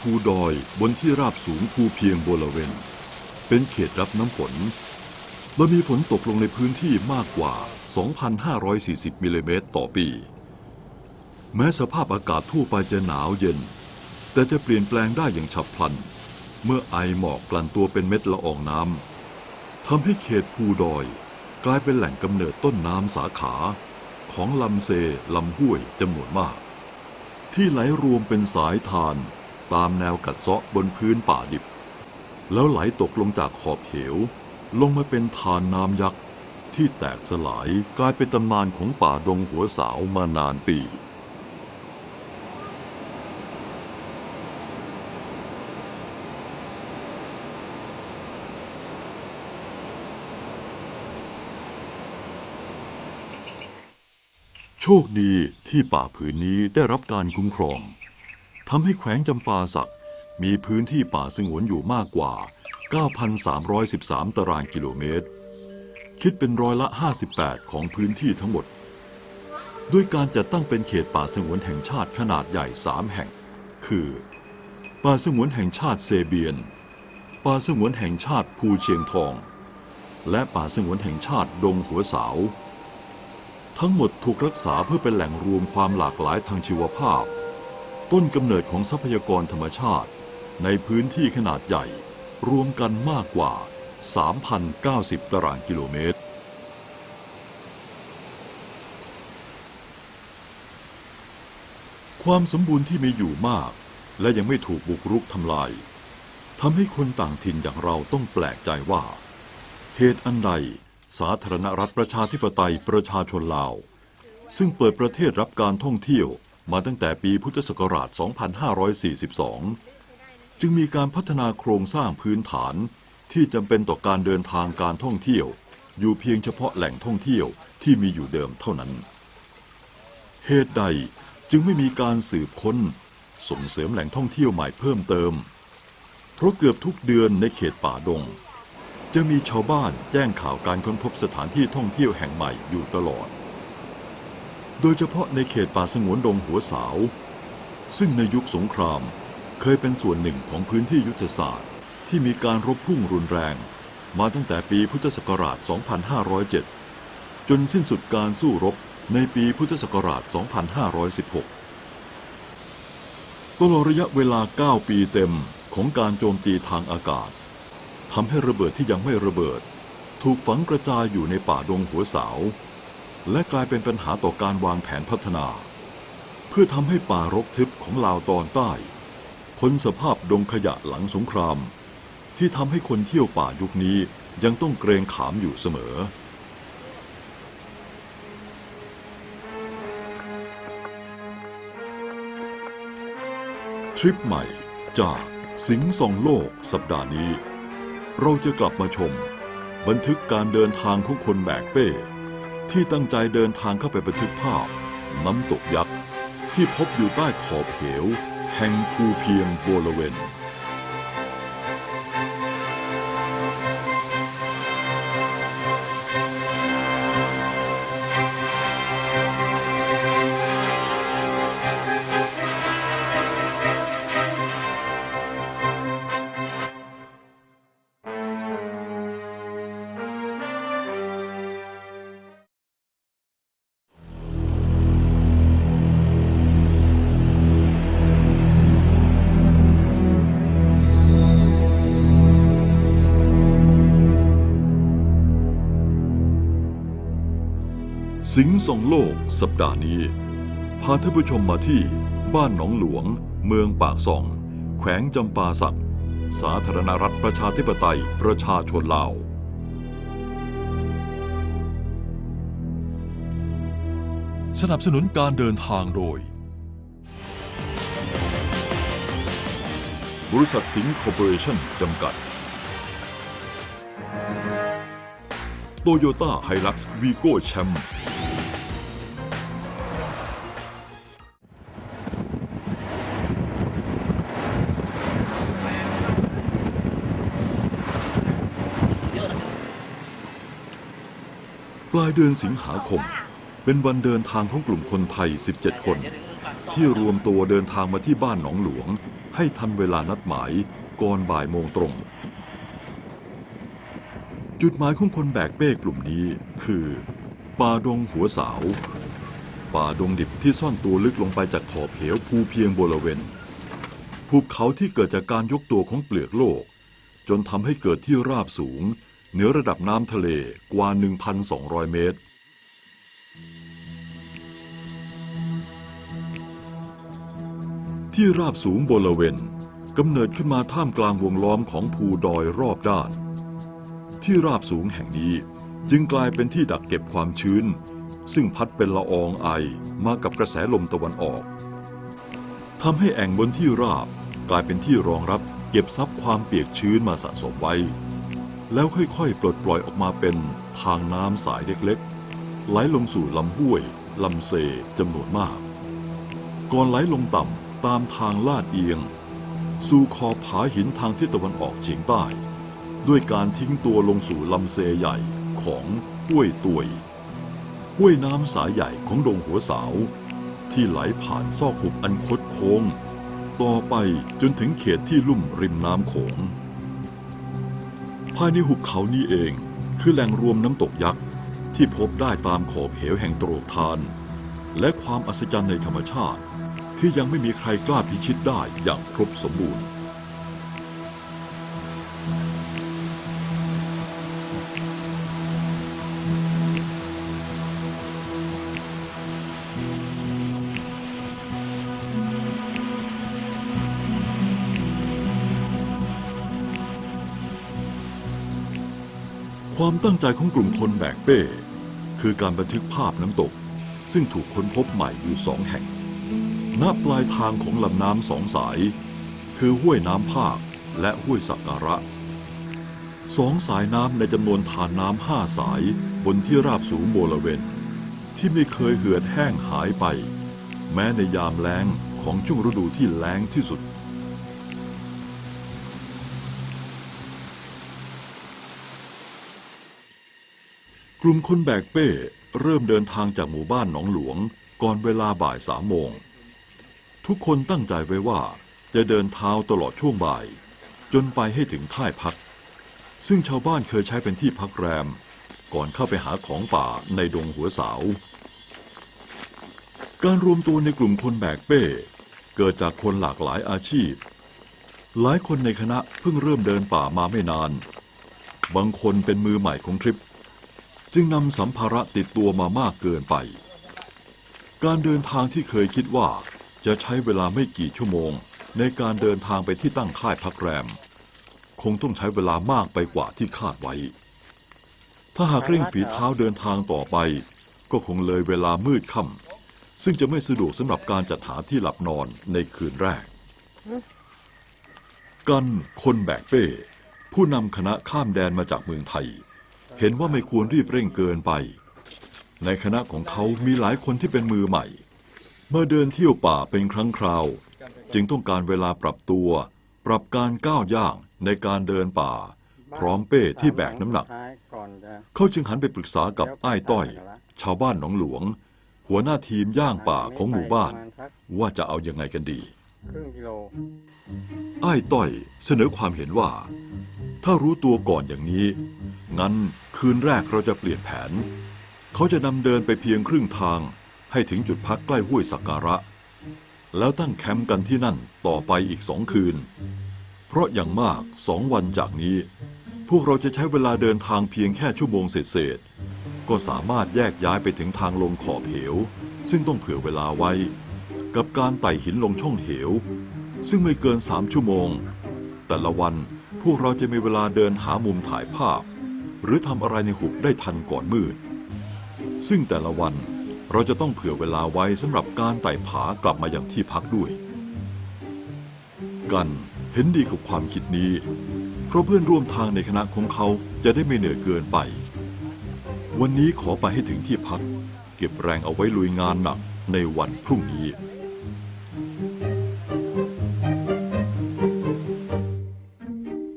ภูดอยบนที่ราบสูงภูเพียงบริเวณเป็นเขตรับน้ำฝน โดยมีฝนตกลงในพื้นที่มากกว่า 2,540 มิลลิเมตรต่อปี แม้สภาพอากาศทั่วไปจะหนาวเย็น แต่จะเปลี่ยนแปลงได้อย่างฉับพลัน เมื่อไอหมอกกลั่นตัวเป็นเม็ดละอองน้ำทำให้เขตภูดอย กลายเป็นแหล่งกำเนิดต้นน้ำสาขาของลำเซลำห้วยจำนวนมาก ที่ไหลรวมเป็นสายทาน ตามแนวกัดเซาะบนพื้นป่าดิบ แล้วไหลตกลงจากขอบเหว ลงมาเป็นทานน้ำยักษ์ ที่แตกสลายกลายเป็นตำนานของป่าดงหัวสาวมานานปีโชคดีที่ป่าผืนนี้ได้รับการคุ้มครอง ทำให้แขวงจำปาสักมีพื้นที่ป่าสงวนอยู่มากกว่า 9,313 ตารางกิโลเมตร คิดเป็นร้อยละ 58 ของพื้นที่ทั้งหมด ด้วยการจัดตั้งเป็นเขตป่าสงวนแห่งชาติขนาดใหญ่ 3 แห่ง คือ ป่าสงวนแห่งชาติเซเบียน ป่าสงวนแห่งชาติภูเชียงทอง และป่าสงวนแห่งชาติดงหัวสาว ทั้งหมดถูกรักษาเพื่อเป็นแหล่งรวมความหลากหลายทางชีวภาพ ต้นกำเนิดของทรัพยากรธรรมชาติ ในพื้นที่ขนาดใหญ่ รวมกันมากกว่า 3,090 ตารางกิโลเมตร ความสมบูรณ์ที่มีอยู่มาก และยังไม่ถูกบุกรุกทำลายทำให้คนต่างถิ่นอย่างเราต้องแปลกใจว่า เหตุอันใดสาธารณรัฐประชาธิปไตยประชาชนลาว ซึ่งเปิดประเทศรับการท่องเที่ยว มาตั้งแต่ปีพุทธศักราช 2542 จึงมีการพัฒนาโครงสร้างพื้นฐานที่จำเป็นต่อการเดินทางการท่องเที่ยว อยู่เพียงเฉพาะแหล่งท่องเที่ยวที่มีอยู่เดิมเท่านั้น เหตุใดจึงไม่มีการสืบค้น ส่งเสริมแหล่งท่องเที่ยวใหม่เพิ่มเติม เพราะเกือบทุกเดือนในเขตป่าดง จะมีชาวบ้านแจ้งข่าวการค้นพบสถานที่ท่องเที่ยวแห่งใหม่อยู่ตลอด โดยเฉพาะในเขตป่าสงวนดงหัวสาว ซึ่งในยุคสงครามเคยเป็นส่วนหนึ่งของพื้นที่ยุทธศาสตร์ ที่มีการรบพุ่งรุนแรง มาตั้งแต่ปีพุทธศักราช 2507 จนสิ้นสุดการสู้รบในปีพุทธศักราช 2516 ตลอดระยะเวลา 9 ปีเต็มของการโจมตีทางอากาศทำให้ระเบิดที่ยังไม่ระเบิด ถูกฝังกระจายอยู่ในป่าดงหัวสาว และกลายเป็นปัญหาต่อการวางแผนพัฒนา เพื่อทำให้ป่ารกทึบของลาวตอนใต้พ้นสภาพดงขยะหลังสงคราม ที่ทำให้คนเที่ยวป่ายุคนี้ยังต้องเกรงขามอยู่เสมอ ทริปใหม่จากสิงห์ส่องโลกสัปดาห์นี้ เราจะกลับมาชม บันทึกการเดินทางของคนแบกเป้ ที่ตั้งใจเดินทางเข้าไปบันทึกภาพ น้ำตกยักษ์ ที่พบอยู่ใต้ขอบเหว แห่งภูเพียงโบลเวน สิงห์ส่องโลกสัปดาห์นี้ พาท่านผู้ชมมาที่บ้านหนองหลวง เมืองปากส่อง แขวงจำปาสัก สาธารณรัฐประชาธิปไตยประชาชนลาว สนับสนุนการเดินทางโดย บริษัทสิงห์คอร์ปอเรชั่นจำกัด โตโยต้าไฮลักซ์วีโก้แชมป์ ปลายเดือนสิงหาคม เป็นวันเดินทางของกลุ่มคนไทย 17 คน ที่รวมตัวเดินทางมาที่บ้านหนองหลวง ให้ทันเวลานัดหมายก่อนบ่ายโมงตรง จุดหมายของคนแบกเป้กลุ่มนี้คือ ป่าดงหัวสาว ป่าดงดิบที่ซ่อนตัวลึกลงไปจากขอบเหวภูเพียงบริเวณภูเขาที่เกิดจากการยกตัวของเปลือกโลก จนทำให้เกิดที่ราบสูง เหนือระดับน้ำทะเลกว่า 1,200 เมตร ที่ราบสูงบริเวณกำเนิดขึ้นมาท่ามกลางวงล้อมของภูดอยรอบด้าน ที่ราบสูงแห่งนี้จึงกลายเป็นที่ดักเก็บความชื้น ซึ่งพัดเป็นละอองไอมากับกระแสลมตะวันออกทำให้แอ่งบนที่ราบกลายเป็นที่รองรับเก็บซับความเปียกชื้นมาสะสมไว้ แล้วค่อยๆ ปลดปล่อยออกมาเป็นทางน้ำสายเล็กๆ ไหลลงสู่ลำห้วยลำเซจำนวนมาก ก่อนไหลลงต่ำตามทางลาดเอียง สู่ขอบผาหินทางทิศตะวันออกเฉียงใต้ ด้วยการทิ้งตัวลงสู่ลำเซใหญ่ของห้วยตวยห้วยน้ำสายใหญ่ของดงหัวสาว ที่ไหลผ่านซอกหุบอันคดโค้ง ต่อไปจนถึงเขตที่ลุ่มริมน้ำโขง ภายในหุบเขานี้เอง คือแหล่งรวมน้ำตกยักษ์ ที่พบได้ตามขอบเหวแห่งโตรกทาน และความอัศจรรย์ในธรรมชาติ ที่ยังไม่มีใครกล้าพิชิตได้อย่างครบสมบูรณ์ ความตั้งใจของกลุ่มคนแบกเป้ คือการบันทึกภาพน้ำตก ซึ่งถูกค้นพบใหม่อยู่สองแห่ง ณ ปลายทางของลำน้ำสองสาย คือห้วยน้ำภาคและห้วยสักการะสองสายน้ำในจำนวนทานน้ำห้าสายบนที่ราบสูงโบริเวณที่ไม่เคยเหือดแห้งหายไป แม้ในยามแล้งของช่วงฤดูที่แล้งที่สุด กลุ่มคนแบกเป้ เริ่มเดินทางจากหมู่บ้านหนองหลวง ก่อนเวลาบ่ายสามโมง ทุกคนตั้งใจไว้ว่าจะเดินเท้าตลอดช่วงบ่าย จนไปให้ถึงค่ายพัก ซึ่งชาวบ้านเคยใช้เป็นที่พักแรม ก่อนเข้าไปหาของป่าในดงหัวสาวการรวมตัวในกลุ่มคนแบกเป้ เกิดจากคนหลากหลายอาชีพ หลายคนในคณะเพิ่งเริ่มเดินป่ามาไม่นาน บางคนเป็นมือใหม่ของทริป จึงนำสัมภาระติดตัวมามากเกินไป การเดินทางที่เคยคิดว่าจะใช้เวลาไม่กี่ชั่วโมง ในการเดินทางไปที่ตั้งค่ายพักแรม คงต้องใช้เวลามากไปกว่าที่คาดไว้ ถ้าหากเร่งฝีเท้าเดินทางต่อไป ก็คงเลยเวลามืดค่ำซึ่งจะไม่สะดวกสำหรับการจัดหาที่หลับนอนในคืนแรก กันคนแบกเป้ ผู้นำคณะข้ามแดนมาจากเมืองไทย เห็นว่าไม่ควรรีบเร่งเกินไป ในคณะของเขามีหลายคนที่เป็นมือใหม่ เมื่อเดินเที่ยวป่าเป็นครั้งคราว จึงต้องการเวลาปรับตัว ปรับการก้าวย่างในการเดินป่า พร้อมเป้ที่แบกน้ำหนัก เขาจึงหันไปปรึกษากับอ้ายต้อย ชาวบ้านหนองหลวง หัวหน้าทีมย่างป่าของหมู่บ้าน ว่าจะเอายังไงกันดีครึ่งกิโลอ้ายต้อยเสนอความเห็นว่า ถ้ารู้ตัวก่อนอย่างนี้ งั้น คืนแรกเราจะเปลี่ยนแผน เขาจะนำเดินไปเพียงครึ่งทางให้ถึงจุดพักใกล้ห้วยสักการะ แล้วตั้งแคมป์กันที่นั่นต่อไปอีกสองคืน เพราะอย่างมากสองวันจากนี้ พวกเราจะใช้เวลาเดินทางเพียงแค่ชั่วโมงเศษๆก็สามารถแยกย้ายไปถึงทางลงขอบเหว ซึ่งต้องเผื่อเวลาไว้ กับการไต่หินลงช่องเหว ซึ่งไม่เกินสามชั่วโมง แต่ละวันพวกเราจะมีเวลาเดินหามุมถ่ายภาพ หรือทำอะไรในหุบได้ทันก่อนมืด ซึ่งแต่ละวันเราจะต้องเผื่อเวลาไว้สำหรับการไต่ผากลับมาอย่างที่พักด้วย กันเห็นดีกับความคิดนี้ เพราะเพื่อนร่วมทางในคณะของเขาจะได้ไม่เหนื่อยเกินไป วันนี้ขอไปให้ถึงที่พัก เก็บแรงเอาไว้ลุยงานหนักในวันพรุ่งนี้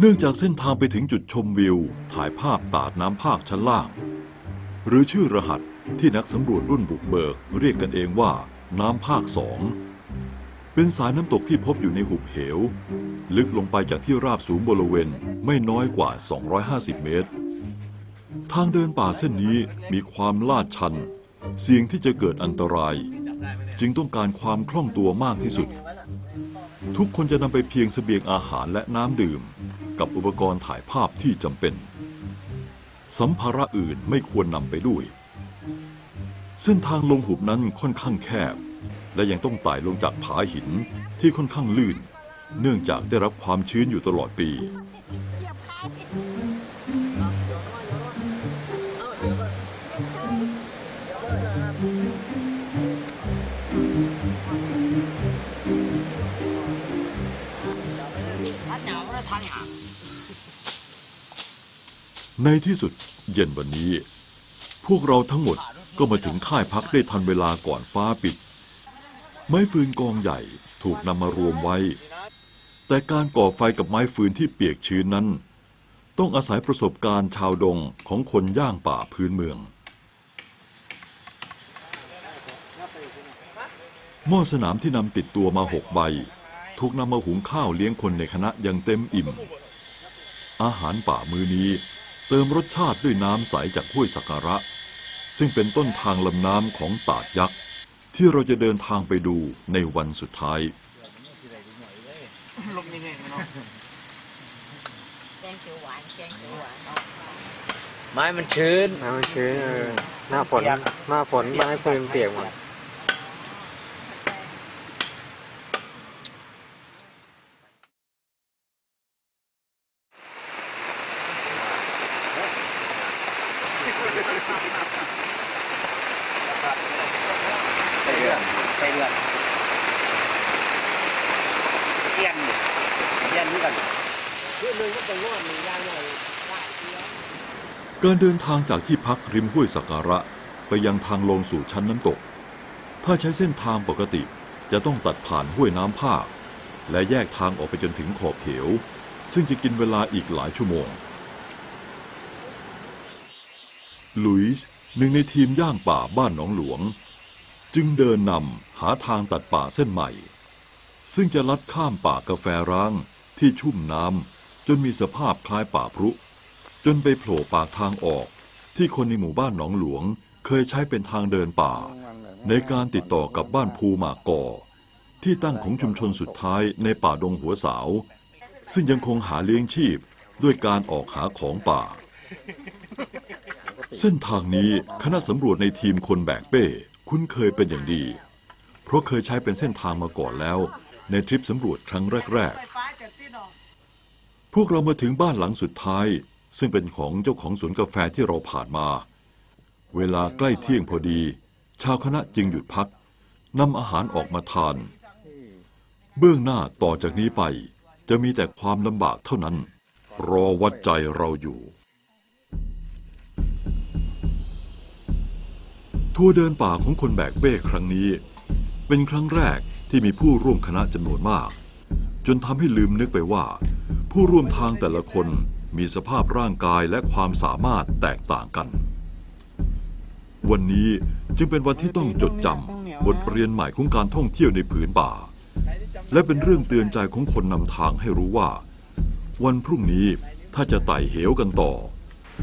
เนื่องจากเส้นทางไปถึงจุดชมวิว ถ่ายภาพตาดน้ำภาคชั้นล่าง หรือชื่อรหัสที่นักสำรวจรุ่นบุกเบิก เรียกกันเองว่าน้ำภาคสองเป็นสายน้ำตกที่พบอยู่ในหุบเหว ลึกลงไปจากที่ราบสูงบริเวณไม่น้อยกว่า 250 เมตร ทางเดินป่าเส้นนี้มีความลาดชัน เสี่ยงที่จะเกิดอันตราย จึงต้องการความคล่องตัวมากที่สุด ทุกคนจะนำไปเพียงเสบียงอาหารและน้ำดื่ม กับอุปกรณ์ถ่ายภาพที่จำเป็น สัมภาระอื่นไม่ควรนำไปด้วย เส้นทางลงหุบนั้นค่อนข้างแคบ และยังต้องไต่ลงจากผาหินที่ค่อนข้างลื่น เนื่องจากได้รับความชื้นอยู่ตลอดปี 他鸟不是他鸟。 ในที่สุดเย็นวันนี้ พวกเราทั้งหมดก็มาถึงค่ายพักได้ทันเวลาก่อนฟ้าปิด ไม้ฟืนกองใหญ่ถูกนำมารวมไว้ แต่การก่อไฟกับไม้ฟืนที่เปียกชื้นนั้น ต้องอาศัยประสบการณ์ชาวดงของคนย่างป่าพื้นเมือง หม้อสนามที่นำติดตัวมาหกใบ ถูกนำมาหุงข้าวเลี้ยงคนในคณะอย่างเต็มอิ่ม อาหารป่ามื้อนี้ เติมรสชาติด้วยน้ำใสจากห้วยสักการะ ซึ่งเป็นต้นทางลำน้ำของตาดยักษ์ ที่เราจะเดินทางไปดูในวันสุดท้ายแกงเขียวหวานแกงเขียวหวานไม้มันชื้น น้ำมันชื้นเออหน้าฝนหน้าฝนไม้ฟืนเปียกหมด ใส่เลือดใส่เลือด เทียนเทียนนี่กันการเดินทางจากที่พักริมห้วยสักการะไปยังทางลงสู่ชั้นน้ำตก ถ้าใช้เส้นทางปกติจะต้องตัดผ่านห้วยน้ำภาและแยกทางออกไปจนถึงขอบเหว ซึ่งจะกินเวลาอีกหลายชั่วโมง ลุยส์หนึ่งในทีมย่างป่าบ้านหนองหลวง จึงเดินนำหาทางตัดป่าเส้นใหม่ ซึ่งจะลัดข้ามป่ากาแฟร้างที่ชุ่มน้ำจนมีสภาพคล้ายป่าพรุ จนไปโผล่ปากทางออก ที่คนในหมู่บ้านหนองหลวง เคยใช้เป็นทางเดินป่า ในการติดต่อกับบ้านภูหมากกอที่ตั้งของชุมชนสุดท้ายในป่าดงหัวสาว ซึ่งยังคงหาเลี้ยงชีพด้วยการออกหาของป่า เส้นทางนี้คณะสำรวจในทีมคนแบกเป้ คุ้นเคยเป็นอย่างดี เพราะเคยใช้เป็นเส้นทางมาก่อนแล้ว ในทริปสำรวจครั้งแรก ๆ พวกเรามาถึงบ้านหลังสุดท้าย ซึ่งเป็นของเจ้าของสวนกาแฟที่เราผ่านมา เวลาใกล้เที่ยงพอดี ชาวคณะจึงหยุดพักนำอาหารออกมาทาน เบื้องหน้าต่อจากนี้ไป จะมีแต่ความลำบากเท่านั้น รอวัดใจเราอยู่ ทัวร์เดินป่าของคนแบกเป้ครั้งนี้ เป็นครั้งแรก ที่มีผู้ร่วมคณะจำนวนมาก จนทำให้ลืมนึกไปว่า ผู้ร่วมทางแต่ละคนมีสภาพร่างกายและความสามารถแตกต่างกัน วันนี้จึงเป็นวันที่ต้องจดจำบทเรียนใหม่ของการท่องเที่ยวในผืนป่า และเป็นเรื่องเตือนใจของคนนำทางให้รู้ว่า วันพรุ่งนี้ถ้าจะไต่เหวกันต่อ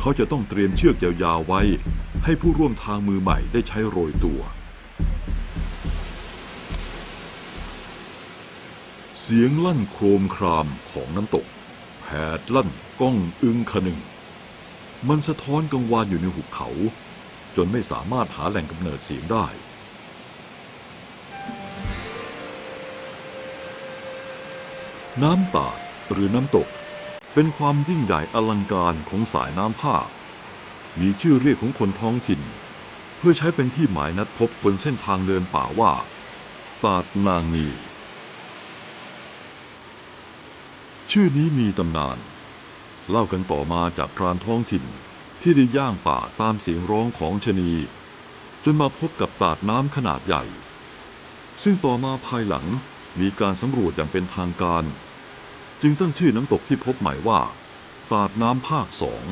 เขาจะต้องเตรียมเชือกยาวๆไว้ ให้ผู้ร่วมทางมือใหม่ได้ใช้โรยตัว เสียงลั่นโครมครามของน้ำตกแผดลั่นก้องอึงขนึง มันสะท้อนกังวานอยู่ในหุบเขา จนไม่สามารถหาแหล่งกำเนิดเสียงได้ น้ำตาดหรือน้ำตก เป็นความยิ่งใหญ่อลังการของสายน้ำภามีชื่อเรียกของคนท้องถิ่น เพื่อใช้เป็นที่หมายนัดพบบนเส้นทางเดินป่าว่า ตาดนางนี ชื่อนี้มีตำนาน เล่ากันต่อมาจากพรานท้องถิ่นที่ได้ย่างป่าตามเสียงร้องของชะนี จนมาพบกับตาดน้ำขนาดใหญ่ ซึ่งต่อมาภายหลังมีการสำรวจอย่างเป็นทางการ จึงตั้งชื่อน้ำตกที่พบใหม่ว่า ตาดน้ำภาคสอง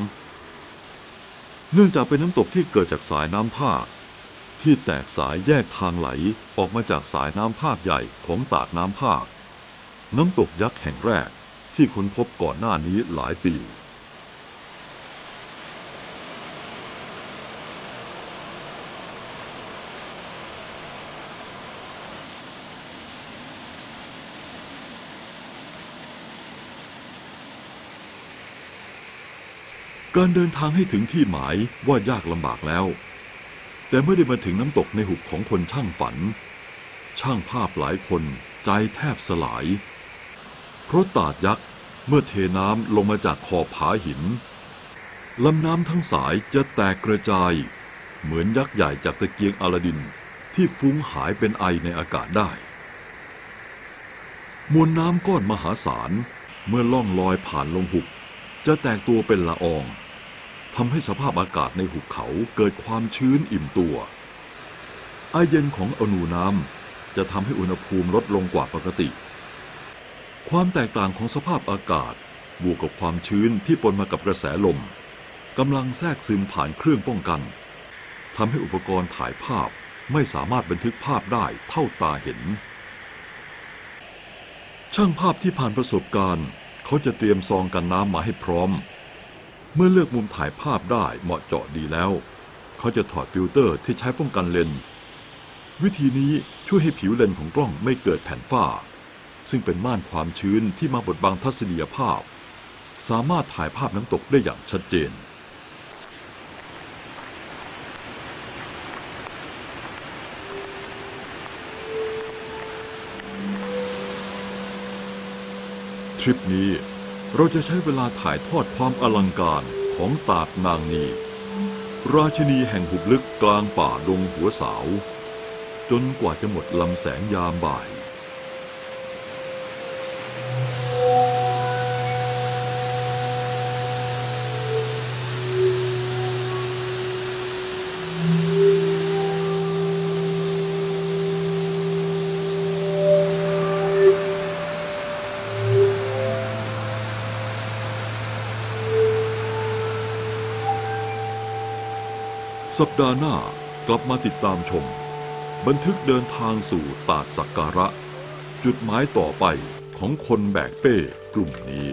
เนื่องจากเป็นน้ำตกที่เกิดจากสายน้ำภาค ที่แตกสายแยกทางไหลออกมาจากสายน้ำภาคใหญ่ของตาดน้ำภาค น้ำตกยักษ์แห่งแรก ที่ค้นพบก่อนหน้านี้หลายปี การเดินทางให้ถึงที่หมายว่ายากลำบากแล้ว แต่เมื่อได้มาถึงน้ำตกในหุบของคนช่างฝัน ช่างภาพหลายคนใจแทบสลาย เพราะตาดยักษ์เมื่อเทน้ำลงมาจากขอบผาหินลำน้ำทั้งสายจะแตกกระจาย เหมือนยักษ์ใหญ่จากตะเกียงอลาดินที่ฟุ้งหายเป็นไอในอากาศได้ มวลน้ำก้อนมหาศาลเมื่อล่องลอยผ่านลงหุบ จะแตกตัวเป็นละอองทำให้สภาพอากาศในหุบเขาเกิดความชื้นอิ่มตัวไอเย็นของอนูน้ำจะทำให้อุณหภูมิลดลงกว่าปกติ ความแตกต่างของสภาพอากาศ บวกกับความชื้นที่ปนมากับกระแสลมกำลังแทรกซึมผ่านเครื่องป้องกันทำให้อุปกรณ์ถ่ายภาพไม่สามารถบันทึกภาพได้เท่าตาเห็น ช่างภาพที่ผ่านประสบการณ์ เขาจะเตรียมซองกันน้ำมาให้พร้อม เมื่อเลือกมุมถ่ายภาพได้เหมาะเจาะดีแล้ว เขาจะถอดฟิลเตอร์ที่ใช้ป้องกันเลนส์วิธีนี้ช่วยให้ผิวเลนส์ของกล้องไม่เกิดแผ่นฝ้า ซึ่งเป็นม่านความชื้นที่มาบดบังทัศนียภาพ สามารถถ่ายภาพน้ำตกได้อย่างชัดเจน ทริปนี้เราจะใช้เวลาถ่ายทอดความอลังการของตาดนางนีราชินีแห่งหุบลึกกลางป่าดงหัวสาว จนกว่าจะหมดลำแสงยามบ่าย สัปดาห์หน้ากลับมาติดตามชม บันทึกเดินทางสู่ตาสักการะ จุดหมายต่อไปของคนแบกเป้กลุ่มนี้